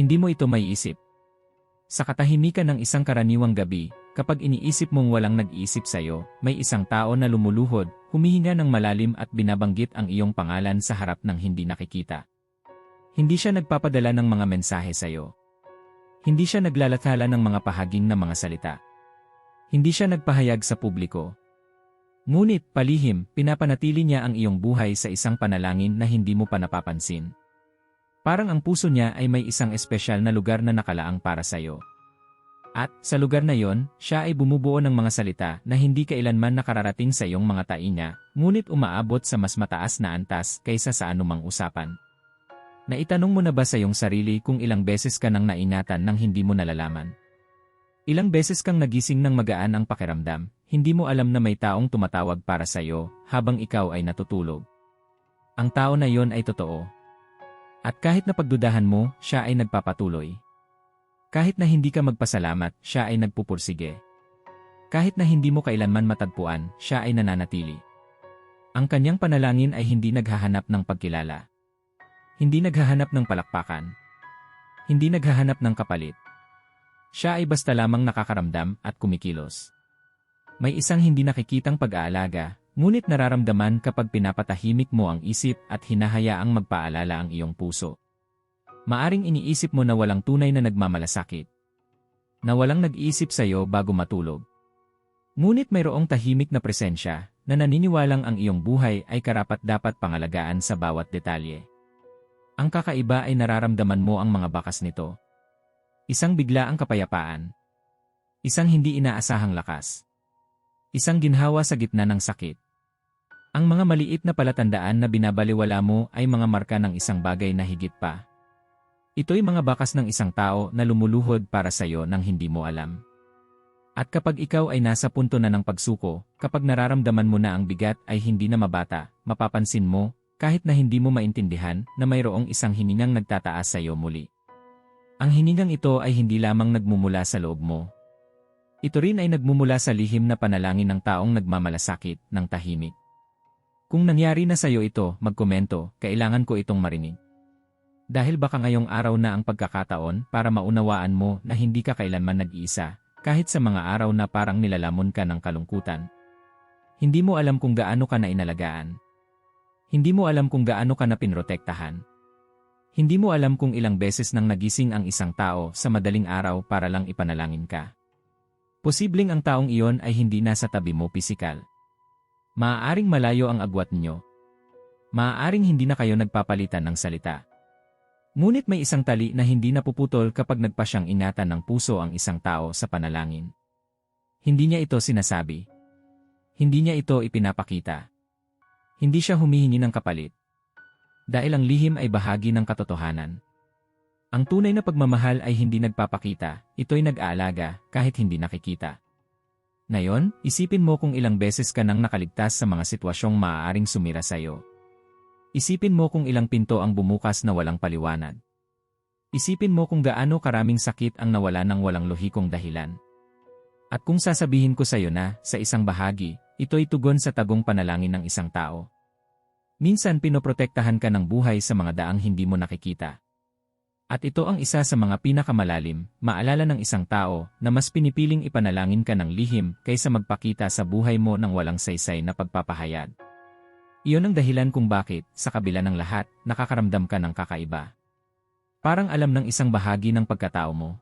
Hindi mo ito maiisip. Sa katahimikan ng isang karaniwang gabi, kapag iniisip mong walang nag-iisip sa'yo, may isang tao na lumuluhod, humihinga ng malalim at binabanggit ang iyong pangalan sa harap ng hindi nakikita. Hindi siya nagpapadala ng mga mensahe sa'yo. Hindi siya naglalathala ng mga pahaging na mga salita. Hindi siya nagpahayag sa publiko. Ngunit, palihim, pinapanatili niya ang iyong buhay sa isang panalangin na hindi mo pa napapansin. Parang ang puso niya ay may isang espesyal na lugar na nakalaang para sa iyo. At, sa lugar na yon, siya ay bumubuo ng mga salita na hindi kailanman nakararating sa iyong mga tain niya, ngunit umaabot sa mas mataas na antas kaysa sa anumang usapan. Naitanong mo na ba sa iyong sarili kung ilang beses ka nang naingatan nang hindi mo nalalaman? Ilang beses kang nagising ng magaan ang pakiramdam, hindi mo alam na may taong tumatawag para sa iyo habang ikaw ay natutulog. Ang tao na yon ay totoo, at kahit na pagdudahan mo, siya ay nagpapatuloy. Kahit na hindi ka magpasalamat, siya ay nagpupursige. Kahit na hindi mo kailanman matagpuan, siya ay nananatili. Ang kanyang panalangin ay hindi naghahanap ng pagkilala. Hindi naghahanap ng palakpakan. Hindi naghahanap ng kapalit. Siya ay basta lamang nakakaramdam at kumikilos. May isang hindi nakikitang pag-aalaga, Ngunit nararamdaman kapag pinapatahimik mo ang isip at hinahayaang magpaalala ang iyong puso. Maaring iniisip mo na walang tunay na nagmamalasakit. Na walang nag-iisip sa iyo bago matulog. Ngunit mayroong tahimik na presensya na naniniwalang ang iyong buhay ay karapat-dapat pangalagaan sa bawat detalye. Ang kakaiba ay nararamdaman mo ang mga bakas nito. Isang bigla ang kapayapaan. Isang hindi inaasahang lakas. Isang ginhawa sa gitna ng sakit. Ang mga maliit na palatandaan na binabaliwala mo ay mga marka ng isang bagay na higit pa. Ito'y mga bakas ng isang tao na lumuluhod para sa iyo nang hindi mo alam. At kapag ikaw ay nasa punto na ng pagsuko, kapag nararamdaman mo na ang bigat ay hindi na mabata, mapapansin mo, kahit na hindi mo maintindihan, na mayroong isang hiningang nagtataas sa iyo muli. Ang hiningang ito ay hindi lamang nagmumula sa loob mo, ito rin ay nagmumula sa lihim na panalangin ng taong nagmamalasakit ng tahimik. Kung nangyari na sa iyo ito, magkomento, kailangan ko itong marinig. Dahil baka ngayong araw na ang pagkakataon para maunawaan mo na hindi ka kailanman nag-iisa, kahit sa mga araw na parang nilalamon ka ng kalungkutan. Hindi mo alam kung gaano ka na inalagaan. Hindi mo alam kung gaano ka na pinrotektahan. Hindi mo alam kung ilang beses nang nagising ang isang tao sa madaling araw para lang ipanalangin ka. Posibleng ang taong iyon ay hindi nasa tabi mo pisikal. Maaaring malayo ang agwat ninyo. Maaaring hindi na kayo nagpapalitan ng salita. Ngunit may isang tali na hindi napuputol kapag nagpa siyang ingatan ng puso ang isang tao sa panalangin. Hindi niya ito sinasabi. Hindi niya ito ipinapakita. Hindi siya humihingi ng kapalit. Dahil ang lihim ay bahagi ng katotohanan. Ang tunay na pagmamahal ay hindi nagpapakita, ito'y nag-aalaga kahit hindi nakikita. Ngayon, isipin mo kung ilang beses ka nang nakaligtas sa mga sitwasyong maaaring sumira sa iyo. Isipin mo kung ilang pinto ang bumukas na walang paliwanag. Isipin mo kung gaano karaming sakit ang nawala ng walang lohikong dahilan. At kung sasabihin ko sa iyo na, sa isang bahagi, ito'y tugon sa tagong panalangin ng isang tao. Minsan pinoprotektahan ka ng buhay sa mga daang hindi mo nakikita. At ito ang isa sa mga pinakamalalim, maalala ng isang tao na mas pinipiling ipanalangin ka ng lihim kaysa magpakita sa buhay mo ng walang saysay na pagpapahayag. Iyon ang dahilan kung bakit, sa kabila ng lahat, nakakaramdam ka ng kakaiba. Parang alam ng isang bahagi ng pagkatao mo.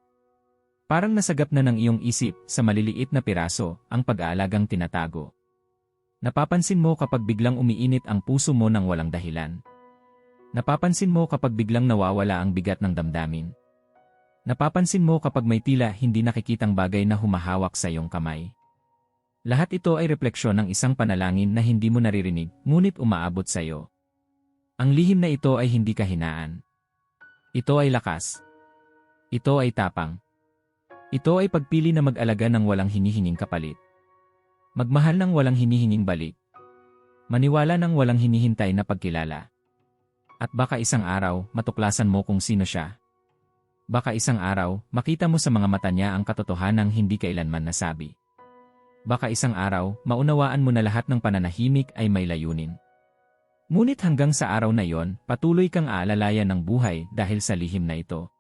Parang nasagap na ng iyong isip sa maliliit na piraso ang pag-aalagang tinatago. Napapansin mo kapag biglang umiinit ang puso mo ng walang dahilan. Napapansin mo kapag biglang nawawala ang bigat ng damdamin. Napapansin mo kapag may tila hindi nakikitang bagay na humahawak sa iyong kamay. Lahat ito ay refleksyon ng isang panalangin na hindi mo naririnig, ngunit umaabot sa iyo. Ang lihim na ito ay hindi kahinaan. Ito ay lakas. Ito ay tapang. Ito ay pagpili na mag-alaga ng walang hinihinging kapalit. Magmahal ng walang hinihinging balik. Maniwala ng walang hinihintay na pagkilala. At baka isang araw, matuklasan mo kung sino siya. Baka isang araw, makita mo sa mga mata niya ang katotohanang hindi kailanman nasabi. Baka isang araw, maunawaan mo na lahat ng pananahimik ay may layunin. Ngunit hanggang sa araw na yon, patuloy kang aalalayan ng buhay dahil sa lihim na ito.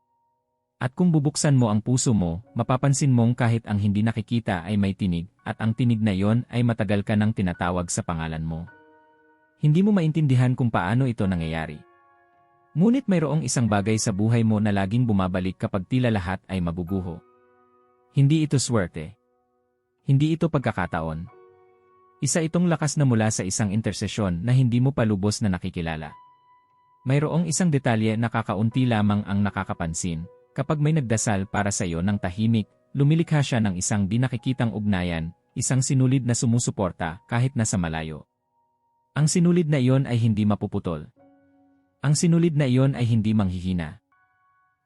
At kung bubuksan mo ang puso mo, mapapansin mong kahit ang hindi nakikita ay may tinig, at ang tinig na iyon ay matagal ka nang tinatawag sa pangalan mo. Hindi mo maintindihan kung paano ito nangyayari. Ngunit mayroong isang bagay sa buhay mo na laging bumabalik kapag tila lahat ay mabubuho. Hindi ito swerte. Hindi ito pagkakataon. Isa itong lakas na mula sa isang intersesyon na hindi mo palubos na nakikilala. Mayroong isang detalye na kakaunti lamang ang nakakapansin, Kapag may nagdasal para sa iyo ng tahimik, lumilikha siya ng isang di nakikitang ugnayan, isang sinulid na sumusuporta kahit nasa malayo. Ang sinulid na iyon ay hindi mapuputol. Ang sinulid na iyon ay hindi manghihina.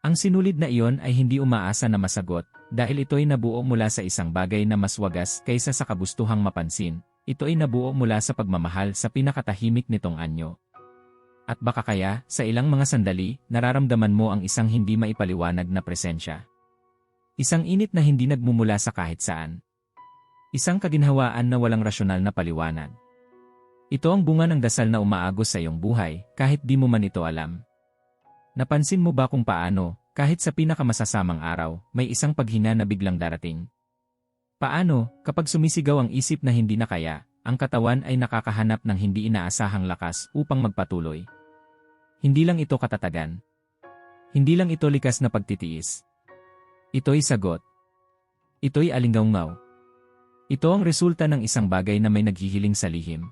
Ang sinulid na iyon ay hindi umaasa na masagot dahil ito ay nabuo mula sa isang bagay na mas wagas kaysa sa kabustuhang mapansin. Ito ay nabuo mula sa pagmamahal sa pinakatahimik nitong anyo. At baka kaya, sa ilang mga sandali, nararamdaman mo ang isang hindi maipaliwanag na presensya. Isang init na hindi nagmumula sa kahit saan. Isang kaginhawaan na walang rasyonal na paliwanag. Ito ang bunga ng dasal na umaagos sa iyong buhay, kahit di mo man ito alam. Napansin mo ba kung paano, kahit sa pinakamasasamang araw, may isang paghina na biglang darating? Paano, kapag sumisigaw ang isip na hindi na kaya, ang katawan ay nakakahanap ng hindi inaasahang lakas upang magpatuloy. Hindi lang ito katatagan. Hindi lang ito likas na pagtitiis. Ito'y sagot. Ito'y alinggaungaw. Ito ang resulta ng isang bagay na may naghihiling sa lihim.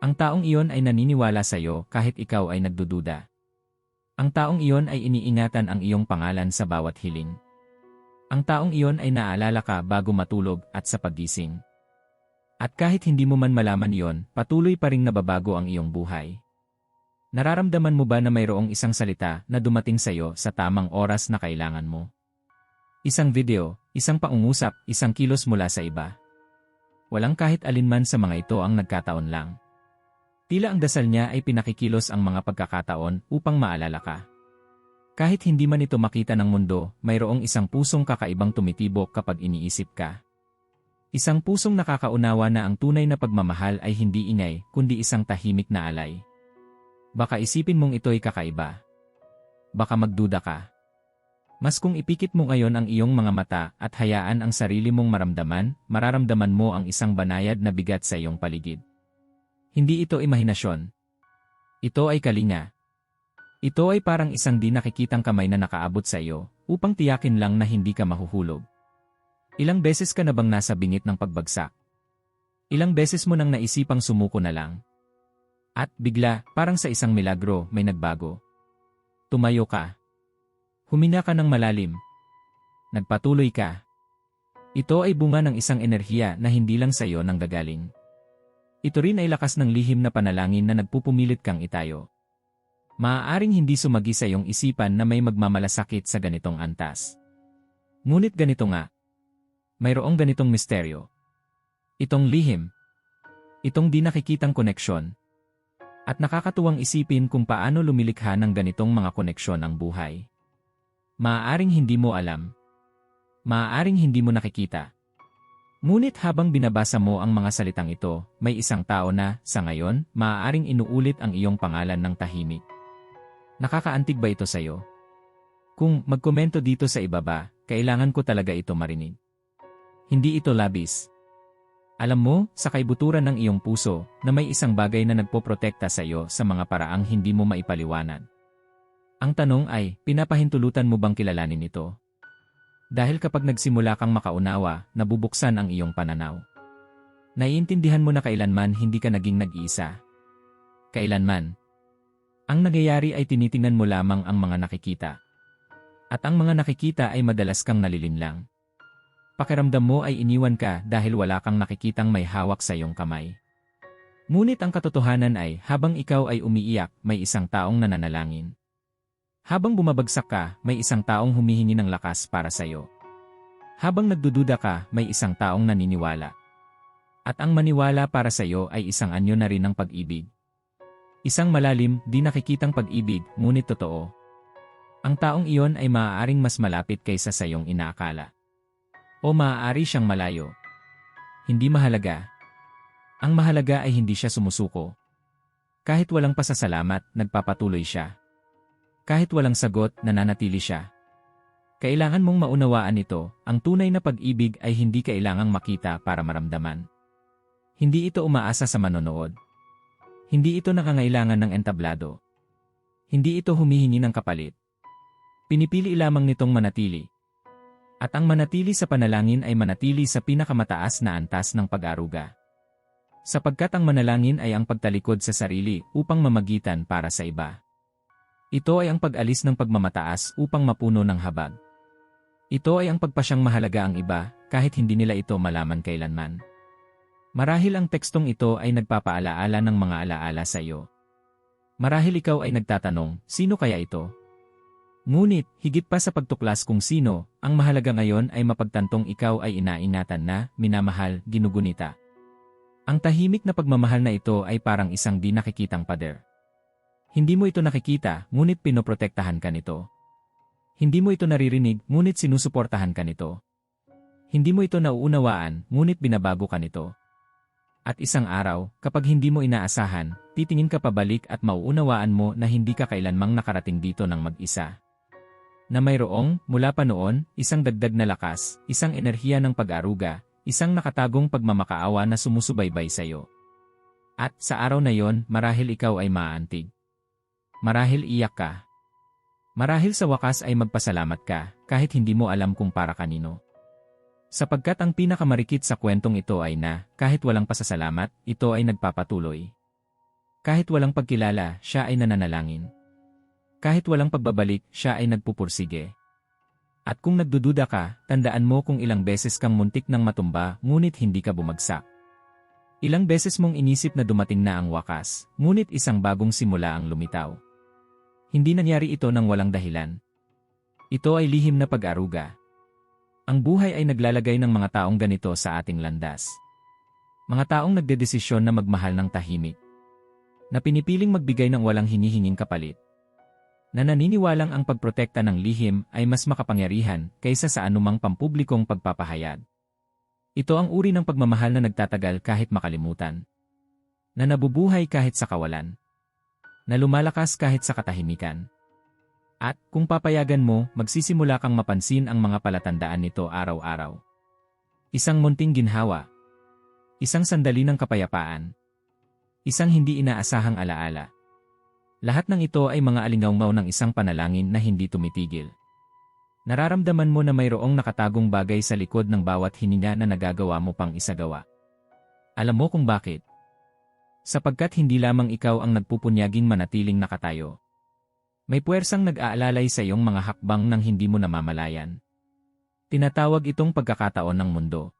Ang taong iyon ay naniniwala sa iyo kahit ikaw ay nagdududa. Ang taong iyon ay iniingatan ang iyong pangalan sa bawat hiling. Ang taong iyon ay naalala ka bago matulog at sa paggising. At kahit hindi mo man malaman iyon, patuloy pa ring nababago ang iyong buhay. Nararamdaman mo ba na mayroong isang salita na dumating sa iyo sa tamang oras na kailangan mo? Isang video, isang paungusap, isang kilos mula sa iba. Walang kahit alinman sa mga ito ang nagkataon lang. Tila ang dasal niya ay pinakikilos ang mga pagkakataon upang maalala ka. Kahit hindi man ito makita ng mundo, mayroong isang pusong kakaibang tumitibok kapag iniisip ka. Isang pusong nakakaunawa na ang tunay na pagmamahal ay hindi ingay, kundi isang tahimik na alay. Baka isipin mong ito'y kakaiba. Baka magduda ka. Mas kung ipikit mo ngayon ang iyong mga mata at hayaan ang sarili mong maramdaman, mararamdaman mo ang isang banayad na bigat sa iyong paligid. Hindi ito imahinasyon. Ito ay kalinga. Ito ay parang isang di nakikitang kamay na nakaabot sa iyo, upang tiyakin lang na hindi ka mahuhulog. Ilang beses ka na bang nasa bingit ng pagbagsak? Ilang beses mo nang naisipang sumuko na lang? At bigla, parang sa isang milagro, may nagbago. Tumayo ka. Humina ka ng malalim. Nagpatuloy ka. Ito ay bunga ng isang enerhiya na hindi lang sa iyo nang gagaling. Ito rin ay lakas ng lihim na panalangin na nagpupumilit kang itayo. Maaaring hindi sumagi sa iyong isipan na may magmamalasakit sa ganitong antas. Ngunit ganito nga, mayroong ganitong misteryo. Itong lihim. Itong di nakikitang koneksyon. At nakakatuwang isipin kung paano lumilikha ng ganitong mga koneksyon ang buhay. Maaaring hindi mo alam. Maaaring hindi mo nakikita. Ngunit habang binabasa mo ang mga salitang ito, may isang tao na, sa ngayon, maaaring inuulit ang iyong pangalan ng tahimik. Nakakaantig ba ito sa iyo? Kung magkomento dito sa ibaba, kailangan ko talaga ito marinig. Hindi ito labis. Alam mo, sa kaibuturan ng iyong puso, na may isang bagay na nagpoprotekta sa iyo sa mga paraang hindi mo maipaliwanag. Ang tanong ay, pinapahintulutan mo bang kilalanin ito? Dahil kapag nagsimula kang makaunawa, nabubuksan ang iyong pananaw. Naiintindihan mo na kailanman hindi ka naging nag-iisa. Kailanman. Ang nagyayari ay tinitingnan mo lamang ang mga nakikita. At ang mga nakikita ay madalas kang nalilinlang. Pakiramdam mo ay iniwan ka dahil wala kang nakikitang may hawak sa iyong kamay. Ngunit ang katotohanan ay habang ikaw ay umiiyak, may isang taong nananalangin. Habang bumabagsak ka, may isang taong humihingi ng lakas para sa iyo. Habang nagdududa ka, may isang taong naniniwala. At ang maniwala para sa iyo ay isang anyo na rin ng pag-ibig. Isang malalim, di nakikitang pag-ibig, ngunit totoo. Ang taong iyon ay maaaring mas malapit kaysa sa iyong inaakala. O maaari siyang malayo. Hindi mahalaga. Ang mahalaga ay hindi siya sumusuko. Kahit walang pasasalamat, nagpapatuloy siya. Kahit walang sagot, nananatili siya. Kailangan mong maunawaan ito, ang tunay na pag-ibig ay hindi kailangang makita para maramdaman. Hindi ito umaasa sa manonood. Hindi ito nakangailangan ng entablado. Hindi ito humihingi ng kapalit. Pinipili lamang nitong manatili. At ang manatili sa panalangin ay manatili sa pinakamataas na antas ng pag-aruga. Sapagkat ang manalangin ay ang pagtalikod sa sarili upang mamagitan para sa iba. Ito ay ang pag-alis ng pagmamataas upang mapuno ng habag. Ito ay ang pagpasyang mahalaga ang iba, kahit hindi nila ito malaman kailanman. Marahil ang tekstong ito ay nagpapaalaala ng mga alaala sa iyo. Marahil ikaw ay nagtatanong, sino kaya ito? Ngunit, higit pa sa pagtuklas kung sino, ang mahalaga ngayon ay mapagtantong ikaw ay inainatan na, minamahal, ginugunita. Ang tahimik na pagmamahal na ito ay parang isang di nakikitang pader. Hindi mo ito nakikita, ngunit pinoprotektahan ka nito. Hindi mo ito naririnig, ngunit sinusuportahan ka nito. Hindi mo ito nauunawaan, ngunit binabago ka nito. At isang araw, kapag hindi mo inaasahan, titingin ka pabalik at mauunawaan mo na hindi ka kailanmang nakarating dito ng mag-isa. Na mayroong, mula pa noon, isang dagdag na lakas, isang enerhiya ng pag-aruga, isang nakatagong pagmamakaawa na sumusubaybay sa iyo. At sa araw na yon, marahil ikaw ay maantig. Marahil iyak ka, Marahil sa wakas ay magpasalamat ka, kahit hindi mo alam kung para kanino. Sapagkat ang pinakamarikit sa kwentong ito ay na, kahit walang pasasalamat, ito ay nagpapatuloy. Kahit walang pagkilala, siya ay nananalangin. Kahit walang pagbabalik, siya ay nagpupursige. At kung nagdududa ka, tandaan mo kung ilang beses kang muntik ng matumba, ngunit hindi ka bumagsak. Ilang beses mong inisip na dumating na ang wakas, ngunit isang bagong simula ang lumitaw. Hindi nangyari ito ng walang dahilan. Ito ay lihim na pag-aruga. Ang buhay ay naglalagay ng mga taong ganito sa ating landas. Mga taong nagdedesisyon na magmahal ng tahimik. Na pinipiling magbigay ng walang hinihinging kapalit. Na naniniwalang ang pagprotekta ng lihim ay mas makapangyarihan kaysa sa anumang pampublikong pagpapahayag. Ito ang uri ng pagmamahal na nagtatagal kahit makalimutan. Na nabubuhay kahit sa kawalan na lumalakas kahit sa katahimikan. At, kung papayagan mo, magsisimula kang mapansin ang mga palatandaan nito araw-araw. Isang munting ginhawa. Isang sandali ng kapayapaan. Isang hindi inaasahang alaala. Lahat ng ito ay mga alingawmaw ng isang panalangin na hindi tumitigil. Nararamdaman mo na mayroong nakatagong bagay sa likod ng bawat hininga na nagagawa mo pang isagawa. Alam mo kung bakit? Sapagkat hindi lamang ikaw ang nagpupunyaging manatiling nakatayo. May puwersang nag-aalalay sa iyong mga hakbang nang hindi mo namamalayan. Tinatawag itong pagkakataon ng mundo.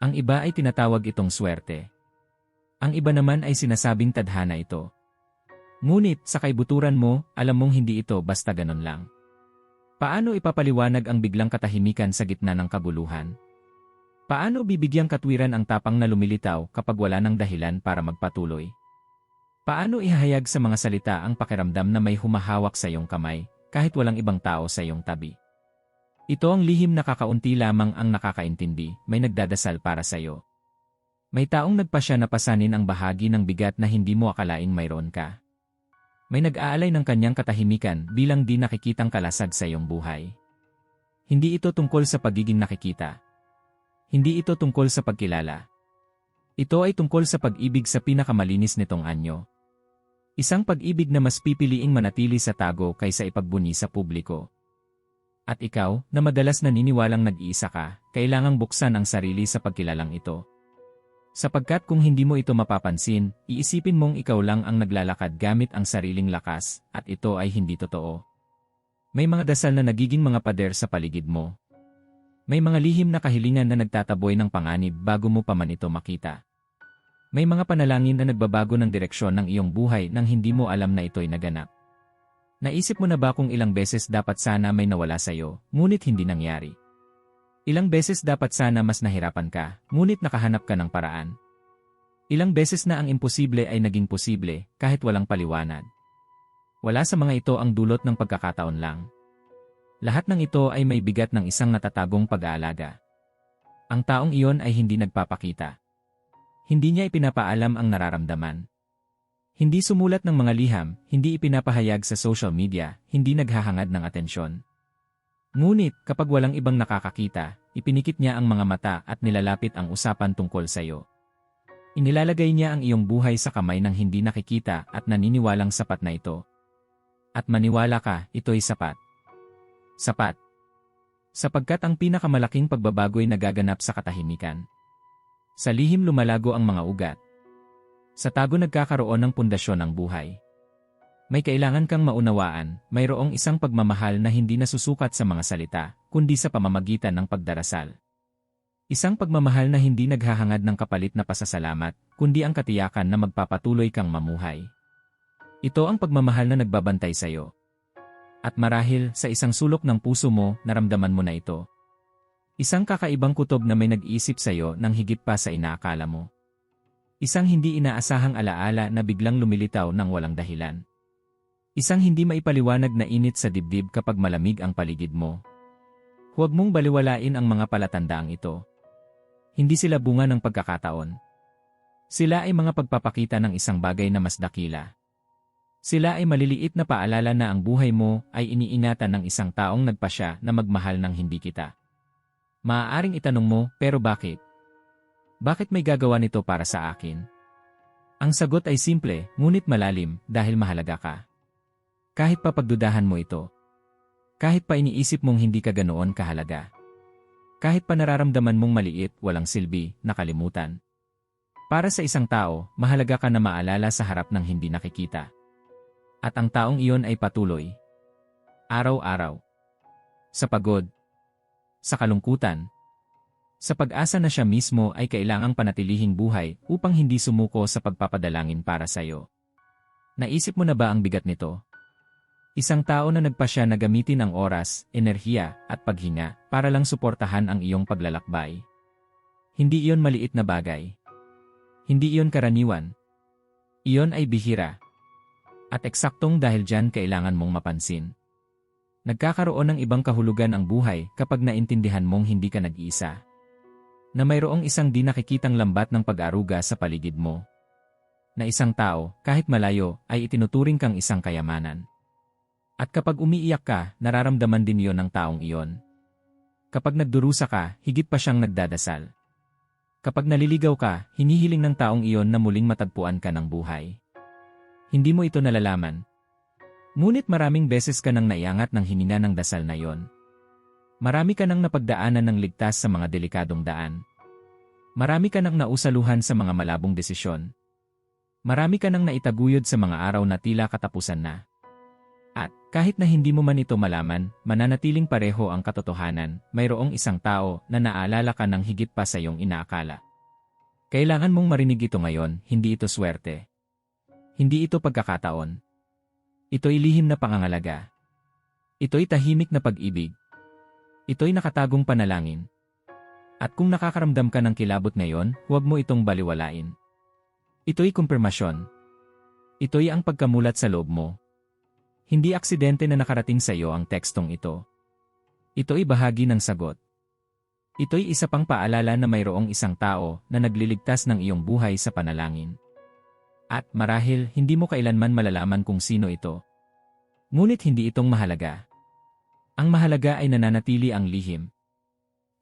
Ang iba ay tinatawag itong swerte. Ang iba naman ay sinasabing tadhana ito. Ngunit sa kaibuturan mo, alam mong hindi ito basta ganon lang. Paano ipapaliwanag ang biglang katahimikan sa gitna ng kabuluhan? Paano bibigyang katwiran ang tapang na lumilitaw kapag wala ng dahilan para magpatuloy? Paano ihahayag sa mga salita ang pakiramdam na may humahawak sa iyong kamay, kahit walang ibang tao sa iyong tabi? Ito ang lihim na kakaunti lamang ang nakakaintindi, may nagdadasal para sa iyo. May taong nagpasya na pasanin ang bahagi ng bigat na hindi mo akalaing mayroon ka. May nag-aalay ng kanyang katahimikan bilang di nakikitang kalasag sa iyong buhay. Hindi ito tungkol sa pagiging nakikita, hindi ito tungkol sa pagkilala. Ito ay tungkol sa pag-ibig sa pinakamalinis nitong anyo. Isang pag-ibig na mas pipiliing manatili sa tago kaysa ipagbuni sa publiko. At ikaw, na madalas naniniwalang nag-iisa ka, kailangang buksan ang sarili sa pagkilalang ito. Sapagkat kung hindi mo ito mapapansin, iisipin mong ikaw lang ang naglalakad gamit ang sariling lakas, at ito ay hindi totoo. May mga dasal na nagiging mga pader sa paligid mo, may mga lihim na kahilingan na nagtataboy ng panganib bago mo pa man ito makita. May mga panalangin na nagbabago ng direksyon ng iyong buhay nang hindi mo alam na ito'y naganap. Naisip mo na ba kung ilang beses dapat sana may nawala sa iyo, ngunit hindi nangyari? Ilang beses dapat sana mas nahirapan ka, ngunit nakahanap ka ng paraan? Ilang beses na ang imposible ay naging posible, kahit walang paliwanag? Wala sa mga ito ang dulot ng pagkakataon lang. Lahat ng ito ay may bigat ng isang natatagong pag-aalaga. Ang taong iyon ay hindi nagpapakita. Hindi niya ipinapaalam ang nararamdaman. Hindi sumulat ng mga liham, hindi ipinapahayag sa social media, hindi naghahangad ng atensyon. Ngunit, kapag walang ibang nakakakita, ipinikit niya ang mga mata at nilalapit ang usapan tungkol sa'yo. Inilalagay niya ang iyong buhay sa kamay ng hindi nakikita at naniniwalang sapat na ito. At maniwala ka, ito'y sapat. Sapat. Sapagkat ang pinakamalaking pagbabago'y nagaganap sa katahimikan. Sa lihim lumalago ang mga ugat. Sa tago nagkakaroon ng pundasyon ng buhay. May kailangan kang maunawaan, mayroong isang pagmamahal na hindi nasusukat sa mga salita, kundi sa pamamagitan ng pagdarasal. Isang pagmamahal na hindi naghahangad ng kapalit na pasasalamat, kundi ang katiyakan na magpapatuloy kang mamuhay. Ito ang pagmamahal na nagbabantay sa iyo. At marahil, sa isang sulok ng puso mo, naramdaman mo na ito. Isang kakaibang kutob na may nag-iisip sa iyo ng higit pa sa inaakala mo. Isang hindi inaasahang alaala na biglang lumilitaw ng walang dahilan. Isang hindi maipaliwanag na init sa dibdib kapag malamig ang paligid mo. Huwag mong baliwalain ang mga palatandaang ito. Hindi sila bunga ng pagkakataon. Sila ay mga pagpapakita ng isang bagay na mas dakila. Sila ay maliliit na paalala na ang buhay mo ay iniingatan ng isang taong nagpasya na magmahal ng hindi kita. Maaaring itanong mo, pero bakit? Bakit may gagawa nito para sa akin? Ang sagot ay simple, ngunit malalim, dahil mahalaga ka. Kahit pa pagdudahan mo ito. Kahit pa iniisip mong hindi ka ganoon kahalaga. Kahit pa nararamdaman mong maliit, walang silbi, nakalimutan. Para sa isang tao, mahalaga ka na maalala sa harap ng hindi nakikita. At ang taong iyon ay patuloy. Araw-araw. Sa pagod. Sa kalungkutan. Sa pag-asa na siya mismo ay kailangang panatilihing buhay upang hindi sumuko sa pagpapadalangin para sa iyo. Naisip mo na ba ang bigat nito? Isang tao na nagpasya na gamitin ang oras, enerhiya, at paghinga para lang suportahan ang iyong paglalakbay. Hindi iyon maliit na bagay. Hindi iyon karaniwan. Iyon ay bihira. At eksaktong dahil dyan kailangan mong mapansin. Nagkakaroon ng ibang kahulugan ang buhay kapag naintindihan mong hindi ka nag-iisa. Na mayroong isang di nakikitang lambat ng pag-aruga sa paligid mo. Na isang tao, kahit malayo, ay itinuturing kang isang kayamanan. At kapag umiiyak ka, nararamdaman din yon ng taong iyon. Kapag nagdurusa ka, higit pa siyang nagdadasal. Kapag naliligaw ka, hinihiling ng taong iyon na muling matagpuan ka ng buhay. Hindi mo ito nalalaman. Ngunit maraming beses ka nang naiangat ng hinina ng dasal na yon. Marami ka nang napagdaanan ng ligtas sa mga delikadong daan. Marami ka nang nausaluhan sa mga malabong desisyon. Marami ka nang naitaguyod sa mga araw na tila katapusan na. At, kahit na hindi mo man ito malaman, mananatiling pareho ang katotohanan, mayroong isang tao na naalala ka ng higit pa sa iyong inaakala. Kailangan mong marinig ito ngayon, hindi ito swerte. Hindi ito pagkakataon. Ito'y lihim na pangangalaga. Ito'y tahimik na pag-ibig. Ito'y nakatagong panalangin. At kung nakakaramdam ka ng kilabot ngayon, huwag mo itong baliwalain. Ito'y kumpirmasyon. Ito'y ang pagkamulat sa loob mo, hindi aksidente na nakarating sa iyo ang tekstong ito. Ito'y bahagi ng sagot. Ito'y isa pang paalala na mayroong isang tao na nagliligtas ng iyong buhay sa panalangin. At marahil hindi mo kailanman malalaman kung sino ito. Ngunit hindi itong mahalaga. Ang mahalaga ay nananatili ang lihim.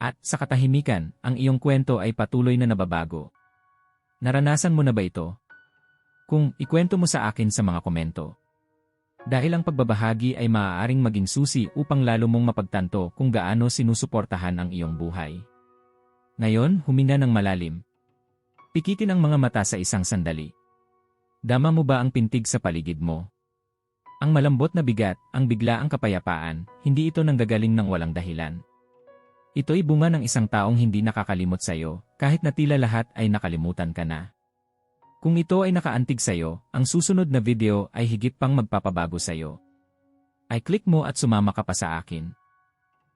At sa katahimikan, ang iyong kwento ay patuloy na nababago. Naranasan mo na ba ito? Kung ikwento mo sa akin sa mga komento. Dahil ang pagbabahagi ay maaaring maging susi upang lalo mong mapagtanto kung gaano sinusuportahan ang iyong buhay. Ngayon, huminga ng malalim. Pikitin ang mga mata sa isang sandali. Dama mo ba ang pintig sa paligid mo? Ang malambot na bigat, ang bigla ang kapayapaan, hindi ito nanggagaling ng walang dahilan. Ito'y bunga ng isang taong hindi nakakalimot sa iyo, kahit na tila lahat ay nakalimutan ka na. Kung ito ay nakaantig sa'yo, ang susunod na video ay higit pang magpapabago sa'yo. Ay click mo at sumama ka pa sa akin.